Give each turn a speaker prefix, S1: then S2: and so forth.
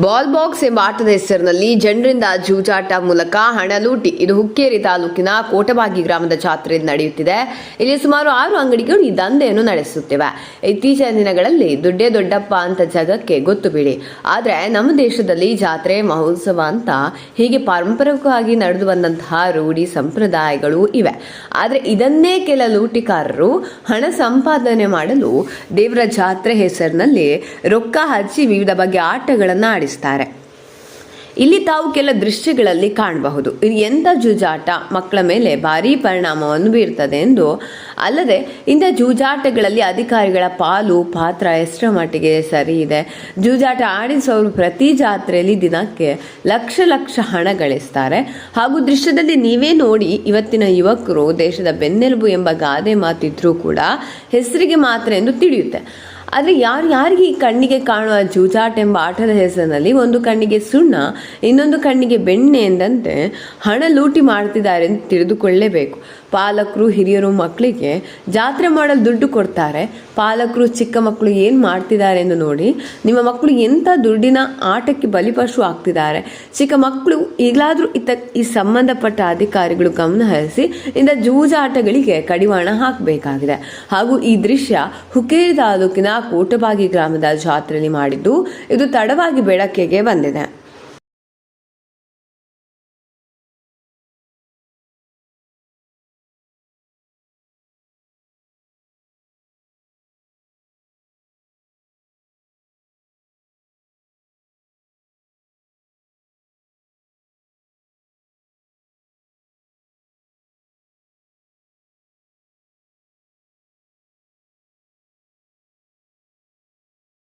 S1: Ball box ಎಂಬ ಆಟದ ಹೆಸರಿನಲ್ಲಿ ಜನರಿಂದ ಜೂಜಾಟ ಮೂಲಕ ಹಣ ಲೂಟಿ, ಇದು ಹುಕ್ಕೇರಿ ತಾಲೂಕಿನ ಕೋಟಬಾಗಿ ಗ್ರಾಮದ ಜಾತ್ರೆಯಲ್ಲಿ ನಡೆಯುತ್ತಿದೆ. ಇಲ್ಲಿ ಸುಮಾರು ಆರು ಅಂಗಡಿಗಳು ಈ ದಂಧೆಯನ್ನು ನಡೆಸುತ್ತಿವೆ. ಇತ್ತೀಚಿನ ದಿನಗಳಲ್ಲಿ ದುಡ್ಡೇ ದೊಡ್ಡಪ್ಪ ಅಂತ ಜಗಕ್ಕೆ ಗೊತ್ತು ಬಿಡಿ. ಆದರೆ ನಮ್ಮ ದೇಶದಲ್ಲಿ ಜಾತ್ರೆ, ಮಹೋತ್ಸವ ಅಂತ ಹೀಗೆ ಪಾರಂಪರಿಕವಾಗಿ ನಡೆದು ಬಂದಂತಹ ರೂಢಿ ಸಂಪ್ರದಾಯಗಳು ಇವೆ. ಆದರೆ ಇದನ್ನೇ ಕೆಲ ಲೂಟಿಕಾರರು ಹಣ ಸಂಪಾದನೆ ಮಾಡಲು ದೇವರ ಜಾತ್ರೆ ಹೆಸರಿನಲ್ಲಿ ರೊಕ್ಕ ಹಚ್ಚಿ ವಿವಿಧ ಬಗೆಯ ಆಟಗಳನ್ನು ಇಲ್ಲಿ ತಾವು ಕೆಲ ದೃಶ್ಯಗಳಲ್ಲಿ ಕಾಣಬಹುದು. ಇದು ಎಂಥ ಜೂಜಾಟ, ಮಕ್ಕಳ ಮೇಲೆ ಭಾರೀ ಪರಿಣಾಮವನ್ನು ಬೀರ್ತದೆ ಎಂದು ಅಲ್ಲದೆ, ಇಂಥ ಜೂಜಾಟಗಳಲ್ಲಿ ಅಧಿಕಾರಿಗಳ ಪಾಲು, ಪಾತ್ರ ಎಷ್ಟರ ಮಟ್ಟಿಗೆ ಸರಿ ಇದೆ. ಜೂಜಾಟ ಆಡಿಸುವವರು ಪ್ರತಿ ಜಾತ್ರೆಯಲ್ಲಿ ದಿನಕ್ಕೆ ಲಕ್ಷ ಲಕ್ಷ ಹಣ ಗಳಿಸ್ತಾರೆ. ಹಾಗೂ ದೃಶ್ಯದಲ್ಲಿ ನೀವೇ ನೋಡಿ, ಇವತ್ತಿನ ಯುವಕರು ದೇಶದ ಬೆನ್ನೆಲುಬು ಎಂಬ ಗಾದೆ ಮಾತಿದ್ರೂ ಕೂಡ ಹೆಸರಿಗೆ ಮಾತ್ರ ಎಂದು ತಿಳಿಯುತ್ತೆ. ಆದರೆ ಯಾರು ಯಾರಿಗೆ ಈ ಕಣ್ಣಿಗೆ ಕಾಣುವ ಜೂಜಾಟ ಎಂಬ ಆಟದ ಹೆಸರಿನಲ್ಲಿ ಒಂದು ಕಣ್ಣಿಗೆ ಸುಣ್ಣ, ಇನ್ನೊಂದು ಕಣ್ಣಿಗೆ ಬೆಣ್ಣೆ ಎಂದಂತೆ ಹಣ ಲೂಟಿ ಮಾಡ್ತಿದ್ದಾರೆ ಎಂದು ತಿಳಿದುಕೊಳ್ಳಲೇಬೇಕು ಪಾಲಕರು ಹಿರಿಯರು ಮಕ್ಕಳಿಗೆ ಜಾತ್ರೆ ಮಾಡಲು ದುಡ್ಡು ಕೊಡ್ತಾರೆ. ಪಾಲಕರು ಚಿಕ್ಕ ಮಕ್ಕಳು ಏನು ಮಾಡ್ತಿದ್ದಾರೆ ಎಂದು ನೋಡಿ ನಿಮ್ಮ ಮಕ್ಕಳು ಎಂಥ ದುಡ್ಡಿನ ಆಟಕ್ಕೆ ಬಲಿಪಶು ಆಗ್ತಿದ್ದಾರೆ ಚಿಕ್ಕ ಮಕ್ಕಳು ಈಗಲಾದರೂ ಇತ್ತ ಈ ಸಂಬಂಧಪಟ್ಟ ಅಧಿಕಾರಿಗಳು ಗಮನ ಹರಿಸಿ ಇಂದ ಜೂಜಾಟಗಳಿಗೆ ಕಡಿವಾಣ ಹಾಕಬೇಕಾಗಿದೆ. ಹಾಗೂ ಈ ದೃಶ್ಯ ಹುಕ್ಕೇರಿ ತಾಲೂಕಿನ ಕೋಟಬಾಗಿ ಗ್ರಾಮದ ಜಾತ್ರೆಯಲ್ಲಿ ಮಾಡಿದ್ದು ಇದು ತಡವಾಗಿ ಬೆಳಕಿಗೆ ಬಂದಿದೆ.